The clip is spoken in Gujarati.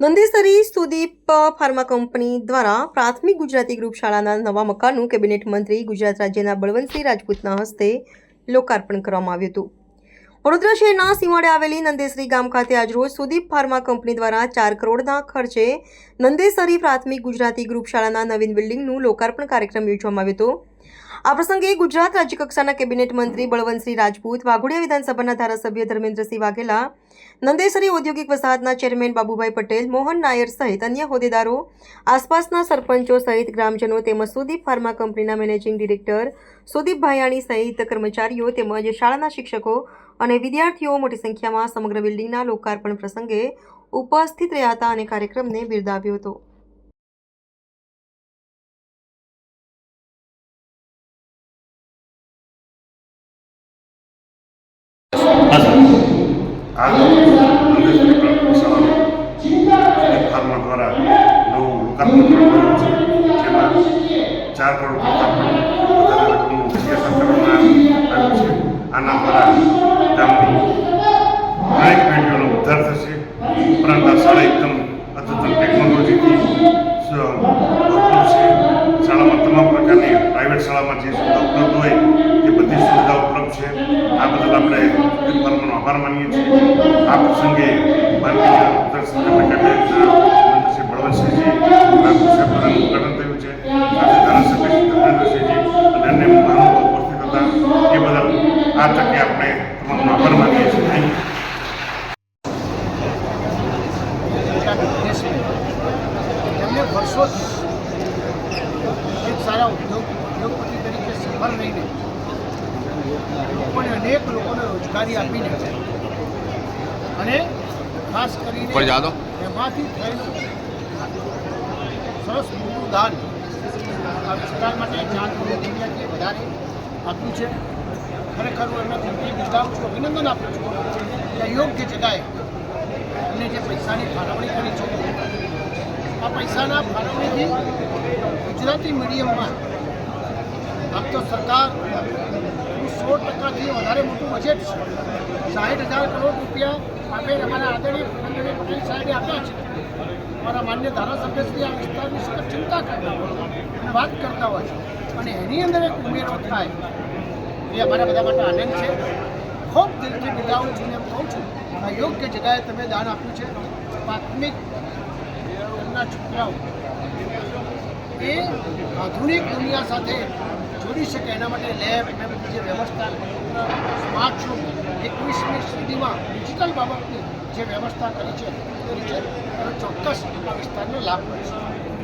નંદેસરી સુદીપ ફાર્મા કંપની દ્વારા પ્રાથમિક ગુજરાતી ગ્રુપ શાળાના નવા મકાનનું કેબિનેટ મંત્રી ગુજરાત રાજ્યના બળવંતસિંહ રાજપૂતના હસ્તે લોકાર્પણ કરવામાં આવ્યું હતું. વડોદરા શહેરના સીમાડે આવેલી નંદેસરી ગામ ખાતે આજરોજ સુદીપ ફાર્મા કંપની દ્વારા ચાર કરોડના ખર્ચે નંદેસરી પ્રાથમિક ગુજરાતી ગ્રુપ શાળાના નવીન બિલ્ડિંગનું લોકાર્પણ કાર્યક્રમ યોજવામાં આવ્યો હતો. આ પ્રસંગે ગુજરાત રાજ્ય કક્ષાના કેબિનેટ મંત્રી બળવંતસિંહ રાજપૂત, વાઘોડિયા વિધાનસભાના ધારાસભ્ય ધર્મેન્દ્રસિંહ વાઘેલા, નંદેસરી ઔદ્યોગિક વસાહતના ચેરમેન બાબુભાઈ પટેલ, મોહન નાયર સહિત અન્ય હોદ્દેદારો, આસપાસના સરપંચો સહિત ગ્રામજનો તેમજ સુદીપ ફાર્મા કંપનીના મેનેજિંગ ડિરેક્ટર સુદીપ ભાયાણી સહિત કર્મચારીઓ તેમજ શાળાના શિક્ષકો અને વિદ્યાર્થીઓ મોટી સંખ્યામાં સમગ્ર બિલ્ડિંગના લોકાર્પણ પ્રસંગે ઉપસ્થિત રહ્યા હતા અને કાર્યક્રમને બિરદાવ્યો હતો. ચાર સર પેઢીઓનો થશે ઉપરાંત આ શાળા એકદમ અદ્યતન ટેકનોલોજીથી ભરપૂર છે. શાળામાં તમામ પ્રકારની પ્રાઇવેટ શાળામાં જે સુવિધા ઉપલબ્ધ હોય તે બધી સુવિધા ઉપલબ્ધ છે, આ બદલ આપણે સુદીપ આભાર માનીએ છીએ. આ પ્રસંગે માનનીય ઉત્તર શ્રી બળવંતસિંહજી રાજપૂત સાહેબ થયું છે. સાથે અને અન્ય મહાનુભાવો હતા. એ બદલ આ તકે આપણે તમામનો આભાર માનીએ છીએ થેન્ક યુ એમને વર્ષોથી એક સારા ઉદ્યોગ ઉદ્યોગપતિ તરીકે સફળ રહીને લોકોને અનેક લોકોને રોજગારી આપીને અને ખાસ કરીને. એમાંથી થયેલું સરસ મોટું દાન આ વિસ્તાર માટે ચાર કરોડ રૂપિયાથી વધારે આપ્યું છે ખરેખર હું એમને દિલથી બિરદાવું છું અભિનંદન આપું છું કે યોગ્ય જગાએ એમને જે પૈસાની ફાળવણી કરી છે આ પૈસાના ફાળવણીથી ગુજરાતી મીડિયમમાં આમ તો સરકાર સો ટકાથી વધારે મોટું બજેટ છે સાઠ હજાર કરોડ રૂપિયા આપે અમારા આદરણીય પ્રધાનમંત્રી પટેલ સાહેબે આપ્યા છે. અમારા માન્ય ધારાસભ્યશ્રી આ વિસ્તારની સતત ચિંતા કરતા હોય અને વાત કરતા હોય છે. અને એની અંદર એક ઉમેરો થાય એ અમારા બધા માટે આનંદ છે. ખૂબ દિલથી બિલાવું છું એમ કહું છું, આ યોગ્ય જગાએ તમે દાન આપ્યું છે. પ્રાથમિક ના છોકરાઓ. એ આધુનિક દુનિયા સાથે જોડી શકે એના માટે લેબ જે વ્યવસ્થા, સ્માર્ટ એકવીસમી સદીમાં ડિજિટલ બાબતની જે વ્યવસ્થા કરી છે તે રીતે ચોક્કસ આ વિસ્તારને લાભ મળશે